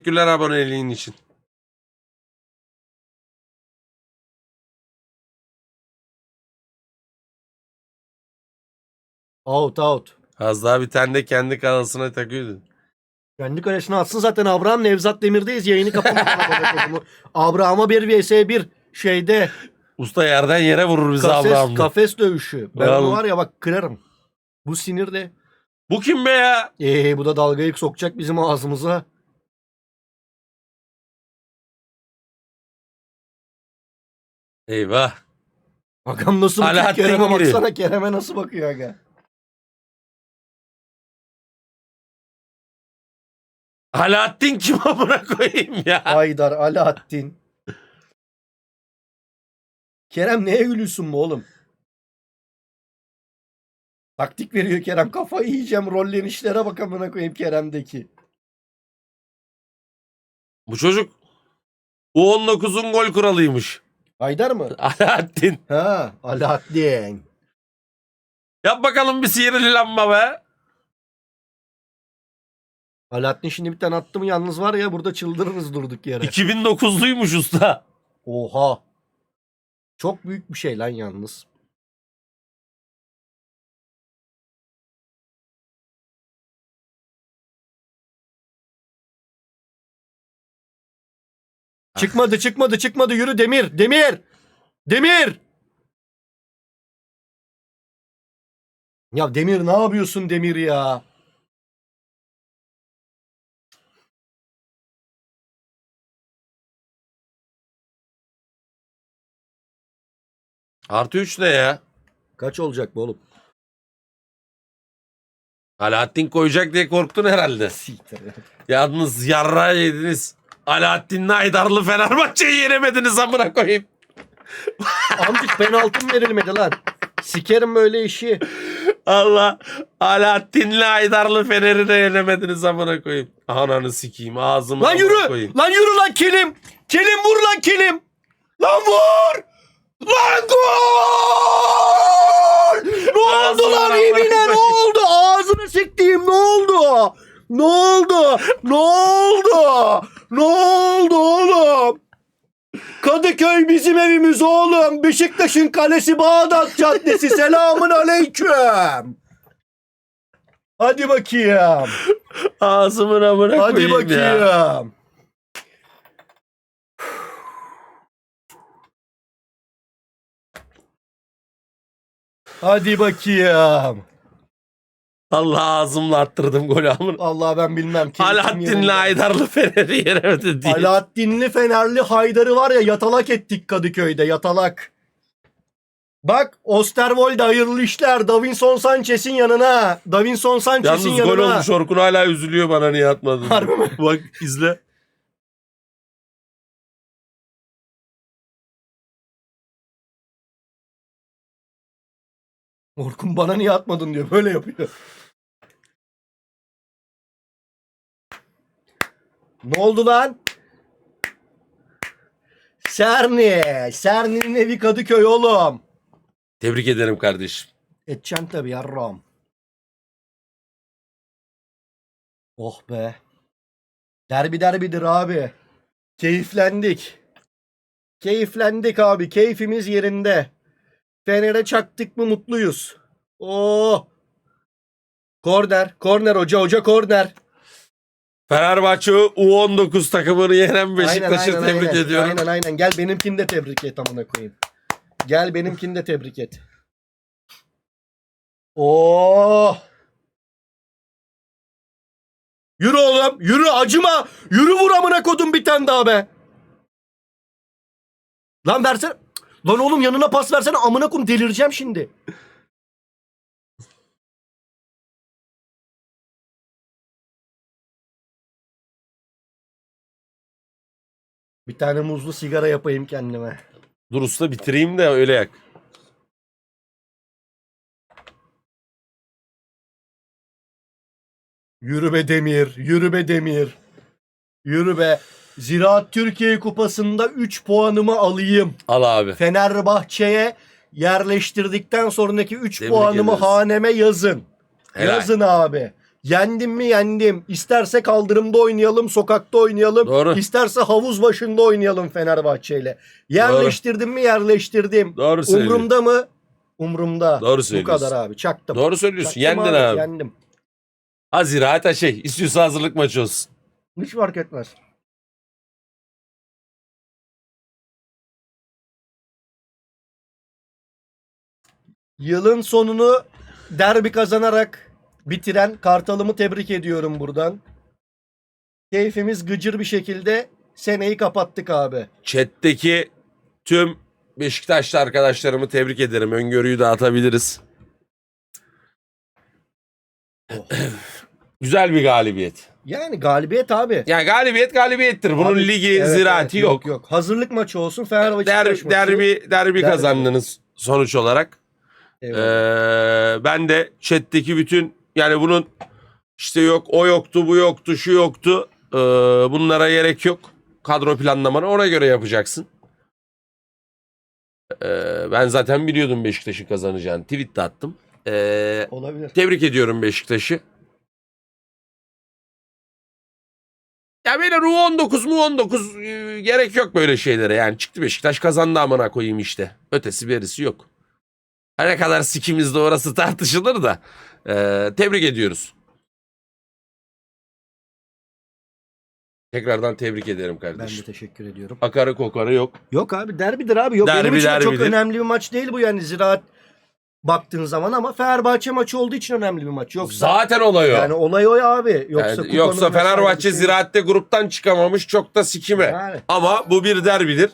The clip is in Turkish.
Teşekkürler aboneliğin için. Out out. Az daha bir tane de kendi kanalına takıyordu. Kendi kalesine atsın zaten Abraham Nevzat Demir'deyiz. Yayını kapamış. Abraham'a bir vs 1 şeyde Usta yerden yere vurur bizi kafes, Abraham'da. kafes dövüşü. Ben onu var ya bak kırarım. Bu sinirle. Bu kim be ya? Ee, bu da dalgayı sokacak bizim ağzımıza. Eyvah. Bakalım nasıl bakıyor Kerem'e giriyor. baksana Kerem'e nasıl bakıyor aga. Alaaddin kim amına koyayım ya? Haydar Alaaddin. Kerem neye gülüyorsun bu oğlum? Taktik veriyor Kerem. Kafayı yiyeceğim. Rollenişlere bak amına koyayım Kerem'deki. Bu çocuk U19'un gol kuralıymış. Haydar mı? Alaaddin. Ha, Alaaddin. Yap bakalım bir sihirli lamba be. Alaaddin şimdi bir tane attı mı yalnız var ya burada çıldırırız durduk yere. 2009'luymuş usta. Oha. Çok büyük bir şey lan yalnız. Çıkmadı çıkmadı çıkmadı yürü Demir Demir Demir Ya Demir ne yapıyorsun Demir ya Artı 3 ne ya? Kaç olacak bu oğlum Alaaddin koyacak diye korktun herhalde. Siktir. Yalnız yarra yediniz. Alaaddin'le Aydarlı Fenerbahçe'yi yenemediniz amına koyayım. Amcık penaltı mı verilmedi lan Sikerim böyle işi Allah. Alaaddin'le Aydarlı Fener'i de yenemediniz amına koyayım. Ananı sikeyim ağzımı Lan yürü! koyayım. Lan yürü lan kilim! Kilim vur lan kilim! Lan vur! Lan gol! Ne oldu lan ibine ne oldu? Ağzını siktiğim ne oldu? Ne oldu? Ne oldu? Ne oldu oğlum? Kadıköy bizim evimiz oğlum. Beşiktaş'ın kalesi Bağdat Caddesi. Selamun aleyküm. Hadi bakayım. Ağzımın amına Hadi koyayım ya. bakayım. Hadi bakayım. Allah ağzımla attırdım golü amına. Allah ben bilmem. keyfim Alaaddin'le yerinde. Aydarlı Fener'i yenemedi diye. Alaaddinli Fenerli Haydar'ı var ya yatalak ettik Kadıköy'de yatalak. Bak Osterwold hayırlı işler. Davinson Sanchez'in yanına. Davinson Sanchez'in Yalnız yanına. gol olmuş Orkun hala üzülüyor bana niye atmadın. Harbi mi? Bak izle. Orkun bana niye atmadın diyor. Böyle yapıyor. Ne oldu lan? Serni. Serni'nin evi Kadıköy oğlum. Tebrik ederim kardeşim. Edeceksin tabii yarram. Oh be. Derbi derbidir abi. Keyiflendik. Keyiflendik abi. Keyfimiz yerinde. Fener'e çaktık mı mutluyuz. Oh. Korner. Korner hoca hoca korner. Fenerbahçe U19 takımını yenen Beşiktaş'ı Aynen, tebrik aynen. ediyorum. Aynen aynen. Gel benimkini de tebrik et amına koyayım. Gel benimkini de tebrik et. Oh. Yürü oğlum. Yürü acıma. Yürü vur amına kodum bir tane daha be. Lan versene. Lan oğlum yanına pas versene amına koyayım delireceğim şimdi. Bir tane muzlu sigara yapayım kendime. Dur usta bitireyim de öyle yak. Yürü be Demir, yürü be Demir. Yürü be. Ziraat Türkiye Kupası'nda 3 puanımı alayım. Al abi. Fenerbahçe'ye yerleştirdikten sonraki 3 Tebrik puanımı ederiz. haneme yazın. Helal. Yazın abi. Yendim mi yendim. İsterse kaldırımda oynayalım, sokakta oynayalım. Doğru. İsterse havuz başında oynayalım Fenerbahçe ile. Yerleştirdim mi yerleştirdim. Doğru söylüyorsun. Umrumda mı? Umrumda. Doğru Bu söylüyorsun. kadar abi. Çaktım. Doğru söylüyorsun. Çaktım Yendin abi. Yendim. Ha ziraat şey. istiyorsa hazırlık maçı olsun. Hiç fark etmez. Yılın sonunu derbi kazanarak bitiren Kartal'ımı tebrik ediyorum buradan. Keyfimiz gıcır bir şekilde seneyi kapattık abi. Chat'teki tüm Beşiktaşlı arkadaşlarımı tebrik ederim. Öngörüyü dağıtabiliriz. Oh. Güzel bir galibiyet. Yani galibiyet abi. Yani galibiyet galibiyettir. Bunun Abi, ligi, evet, ziraati evet, yok. yok. Hazırlık maçı olsun Fenerbahçe Der, maçı. derbi derbi kazandınız sonuç olarak. Ee, ben de chat'teki bütün yani bunun işte yok o yoktu bu yoktu şu yoktu ee, bunlara gerek yok. Kadro planlamanı ona göre yapacaksın. Ee, ben zaten biliyordum Beşiktaş'ın kazanacağını. Tweet de attım. Ee, Olabilir. tebrik ediyorum Beşiktaş'ı. Ya böyle U19 mu 19 e, gerek yok böyle şeylere. Yani çıktı Beşiktaş kazandı amına koyayım işte. Ötesi berisi yok. Her ne kadar sikimizde orası tartışılır da. e, tebrik ediyoruz. Tekrardan tebrik ederim Ben de kardeşim. teşekkür ediyorum. Akarı kokarı yok. Yok abi derbidir abi. Yok Derbi, benim için de çok derbidir. önemli bir maç değil bu yani ziraat baktığın zaman ama Fenerbahçe maçı olduğu için önemli bir maç. Yoksa Zaten olay o. yani olay o ya abi. Yoksa, Yani yoksa Fenerbahçe şey- ziraatte gruptan çıkamamış çok da sikime. Yani. Ama bu bir derbidir.